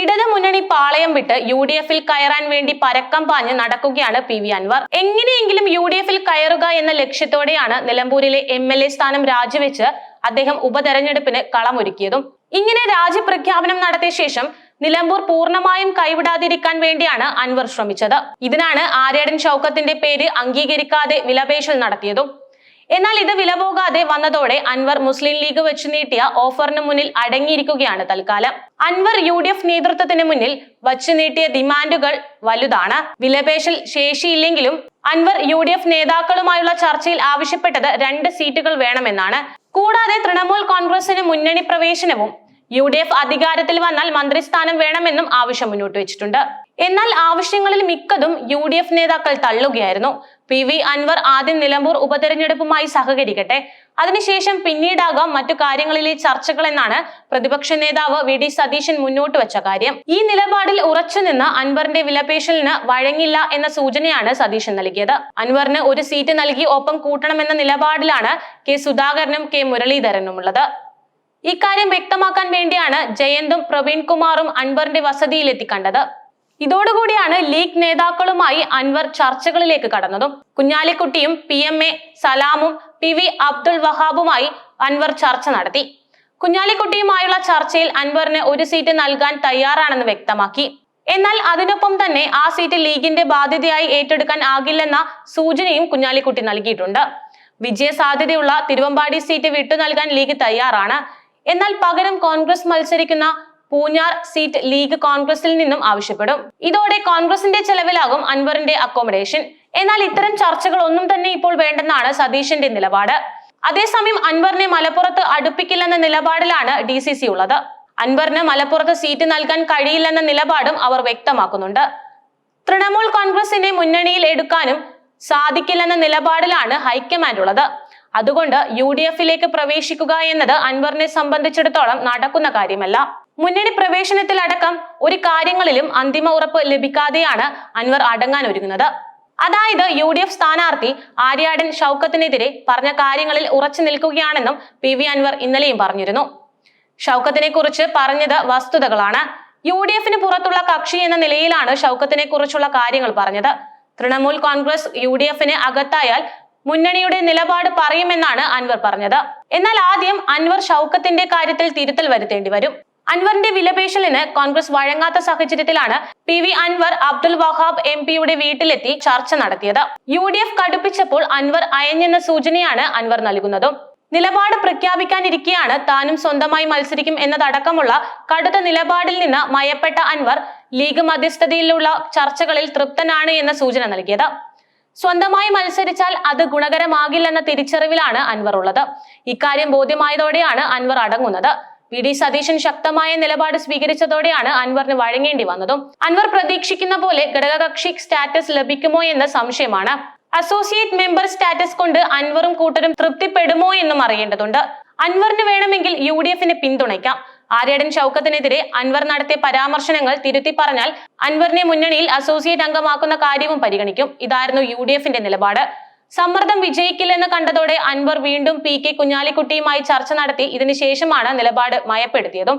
ഇടത് മുന്നണി പാളയം വിട്ട് യു ഡി എഫിൽ കയറാൻ വേണ്ടി പരക്കം പാഞ്ഞ് നടക്കുകയാണ് പി വി അൻവർ. എങ്ങനെയെങ്കിലും യു ഡി എഫിൽ കയറുക എന്ന ലക്ഷ്യത്തോടെയാണ് നിലമ്പൂരിലെ എം എൽ എ സ്ഥാനം രാജിവെച്ച് അദ്ദേഹം ഉപതെരഞ്ഞെടുപ്പിന് കളമൊരുക്കിയതും. ഇങ്ങനെ രാജ്യപ്രഖ്യാപനം നടത്തിയ ശേഷം നിലമ്പൂർ പൂർണമായും കൈവിടാതിരിക്കാൻ വേണ്ടിയാണ് അൻവർ ശ്രമിച്ചത്. ഇതിനാണ് ആര്യാടൻ ഷൗക്കത്തിന്റെ പേര് അംഗീകരിക്കാതെ വിലപേശൽ നടത്തിയതും. എന്നാൽ ഇത് വിലപോകാതെ വന്നതോടെ അൻവർ മുസ്ലിം ലീഗ് വെച്ച് നീട്ടിയ ഓഫറിന് മുന്നിൽ അടങ്ങിയിരിക്കുകയാണ് തൽക്കാലം. അൻവർ യു ഡി എഫ് നേതൃത്വത്തിന് മുന്നിൽ വച്ചു നീട്ടിയ ഡിമാൻഡുകൾ വലുതാണ്. വിലപേശൽ ശേഷിയില്ലെങ്കിലും അൻവർ യു ഡി എഫ് നേതാക്കളുമായുള്ള ചർച്ചയിൽ ആവശ്യപ്പെട്ടത് രണ്ട് സീറ്റുകൾ വേണമെന്നാണ്. കൂടാതെ തൃണമൂൽ കോൺഗ്രസിന് മുന്നണി പ്രവേശനവും യു ഡി എഫ് അധികാരത്തിൽ വന്നാൽ മന്ത്രിസ്ഥാനം വേണമെന്നും ആവശ്യം മുന്നോട്ട് വെച്ചിട്ടുണ്ട്. എന്നാൽ ആവശ്യങ്ങളിൽ മിക്കതും യു ഡി എഫ് നേതാക്കൾ തള്ളുകയായിരുന്നു. പി വി അൻവർ ആദ്യം നിലമ്പൂർ ഉപതെരഞ്ഞെടുപ്പുമായി സഹകരിക്കട്ടെ. അതിനുശേഷം പിന്നീടാകാം മറ്റു കാര്യങ്ങളിലെ ചർച്ചകൾ എന്നാണ് പ്രതിപക്ഷ നേതാവ് വി ഡി സതീശൻ മുന്നോട്ട് വെച്ച കാര്യം. ഈ നിലപാടിൽ ഉറച്ചുനിന്ന് അൻവറിന്റെ വിലപേശലിന് വഴങ്ങില്ല എന്ന സൂചനയാണ് സതീശൻ നൽകിയത്. അൻവറിന് ഒരു സീറ്റ് നൽകി ഒപ്പം കൂട്ടണമെന്ന നിലപാടിലാണ് കെ സുധാകരനും കെ മുരളീധരനുമുള്ളത് ഇക്കാര്യം വ്യക്തമാക്കാൻ വേണ്ടിയാണ് ജയന്തും പ്രവീൺ കുമാറും അൻവറിന്റെ വസതിയിലെത്തി കണ്ടത്. ഇതോടുകൂടിയാണ് ലീഗ് നേതാക്കളുമായി അൻവർ ചർച്ചകളിലേക്ക് കടന്നതും. കുഞ്ഞാലിക്കുട്ടിയും പി എം എ സലാമും പി വി അബ്ദുൾ വഹാബുമായി അൻവർ ചർച്ച നടത്തി. കുഞ്ഞാലിക്കുട്ടിയുമായുള്ള ചർച്ചയിൽ അൻവറിന് ഒരു സീറ്റ് നൽകാൻ തയ്യാറാണെന്ന് വ്യക്തമാക്കി. എന്നാൽ അതിനൊപ്പം തന്നെ ആ സീറ്റ് ലീഗിന്റെ ബാധ്യതയായി ഏറ്റെടുക്കാൻ ആകില്ലെന്ന സൂചനയും കുഞ്ഞാലിക്കുട്ടി നൽകിയിട്ടുണ്ട്. വിജയ സാധ്യതയുള്ള തിരുവമ്പാടി സീറ്റ് വിട്ടു നൽകാൻ ലീഗ് തയ്യാറാണ്. എന്നാൽ പകരം കോൺഗ്രസ് മത്സരിക്കുന്ന പൂഞ്ഞാർ സീറ്റ് ലീഗ് കോൺഗ്രസിൽ നിന്നും ആവശ്യപ്പെടും. ഇതോടെ കോൺഗ്രസിന്റെ ചെലവിലാകും അൻവറിന്റെ അക്കോമഡേഷൻ എന്നാൽ ഇത്തരം ചർച്ചകൾ ഒന്നും തന്നെ ഇപ്പോൾ വേണ്ടെന്നാണ് സതീശന്റെ നിലപാട്. അതേസമയം അൻവറിനെ മലപ്പുറത്ത് അടുപ്പിക്കില്ലെന്ന നിലപാടിലാണ് ഡി സി സി ഉള്ളത്. അൻവറിന് മലപ്പുറത്ത് സീറ്റ് നൽകാൻ കഴിയില്ലെന്ന നിലപാടും അവർ വ്യക്തമാക്കുന്നുണ്ട്. തൃണമൂൽ കോൺഗ്രസിനെ മുന്നണിയിൽ എടുക്കാനും സാധിക്കില്ലെന്ന നിലപാടിലാണ് ഹൈക്കമാൻഡ് ഉള്ളത്. അതുകൊണ്ട് യു ഡി എഫിലേക്ക് പ്രവേശിക്കുക എന്നത് അൻവറിനെ സംബന്ധിച്ചിടത്തോളം നടക്കുന്ന കാര്യമല്ല. മുന്നണി പ്രവേശനത്തിലടക്കം ഒരു കാര്യങ്ങളിലും അന്തിമ ഉറപ്പ് ലഭിക്കാതെയാണ് അൻവർ അടങ്ങാൻ ഒരുങ്ങുന്നത്. അതായത് യു ഡി എഫ് സ്ഥാനാർത്ഥി ആര്യാടൻ ഷൗക്കത്തിനെതിരെ പറഞ്ഞ കാര്യങ്ങളിൽ ഉറച്ചു നിൽക്കുകയാണെന്നും പി വി അൻവർ ഇന്നലെയും പറഞ്ഞിരുന്നു. ഷൗക്കത്തിനെ കുറിച്ച് പറഞ്ഞത് വസ്തുതകളാണ്. യു ഡി എഫിന് പുറത്തുള്ള കക്ഷി എന്ന നിലയിലാണ് ഷൗക്കത്തിനെ കുറിച്ചുള്ള കാര്യങ്ങൾ പറഞ്ഞത്. തൃണമൂൽ കോൺഗ്രസ് യു ഡി എഫിന് അകത്തായാൽ മുന്നണിയുടെ നിലപാട് പറയുമെന്നാണ് അൻവർ പറഞ്ഞത്. എന്നാൽ ആദ്യം അൻവർ ഷൗക്കത്തിന്റെ കാര്യത്തിൽ തിരുത്തൽ വരുത്തേണ്ടി വരും. അൻവറിന്റെ വിലപേശലിന് കോൺഗ്രസ് വഴങ്ങാത്ത സാഹചര്യത്തിലാണ് P V Anvar Abdul Wahab M പിയുടെ വീട്ടിലെത്തി ചർച്ച നടത്തിയത്. യു ഡി എഫ് കടുപ്പിച്ചപ്പോൾ അൻവർ അയഞ്ഞെന്ന സൂചനയാണ് അൻവർ നൽകുന്നതും. നിലപാട് പ്രഖ്യാപിക്കാനിരിക്കെയാണ് താനും സ്വന്തമായി മത്സരിക്കും എന്നതടക്കമുള്ള കടുത്ത നിലപാടിൽ നിന്ന് മയപ്പെട്ട അൻവർ ലീഗ് മധ്യസ്ഥതയിലുള്ള ചർച്ചകളിൽ തൃപ്തനാണ് എന്ന സൂചന നൽകിയത്. സ്വന്തമായി മത്സരിച്ചാൽ അത് ഗുണകരമാകില്ലെന്ന തിരിച്ചറിവിലാണ് അൻവർ ഉള്ളത്. ഇക്കാര്യം ബോധ്യമായതോടെയാണ് അൻവർ അടങ്ങുന്നത്. വി ഡി സതീശൻ ശക്തമായ നിലപാട് സ്വീകരിച്ചതോടെയാണ് അൻവറിന് വഴങ്ങേണ്ടി വന്നതും. അൻവർ പ്രതീക്ഷിക്കുന്ന പോലെ ഘടകകക്ഷി സ്റ്റാറ്റസ് ലഭിക്കുമോ എന്ന സംശയമാണ്. അസോസിയേറ്റ് മെമ്പർ സ്റ്റാറ്റസ് കൊണ്ട് അൻവറും കൂട്ടരും തൃപ്തിപ്പെടുമോ എന്നും അറിയേണ്ടതുണ്ട്. അൻവറിന് വേണമെങ്കിൽ യു ഡി എഫിനെ പിന്തുണയ്ക്കാം. ആര്യാടൻ ഷൗക്കത്തിനെതിരെ അൻവർ നടത്തിയ പരാമർശനങ്ങൾ തിരുത്തി പറഞ്ഞാൽ അൻവറിനെ മുന്നണിയിൽ അസോസിയേറ്റ് അംഗമാക്കുന്ന കാര്യവും പരിഗണിക്കും. ഇതായിരുന്നു യു നിലപാട്. സമ്മർദ്ദം വിജയിക്കില്ലെന്ന് കണ്ടതോടെ അൻവർ വീണ്ടും പി കെ കുഞ്ഞാലിക്കുട്ടിയുമായി ചർച്ച നടത്തി ഇതിനുശേഷമാണ് നിലപാട് മയപ്പെടുത്തിയതും.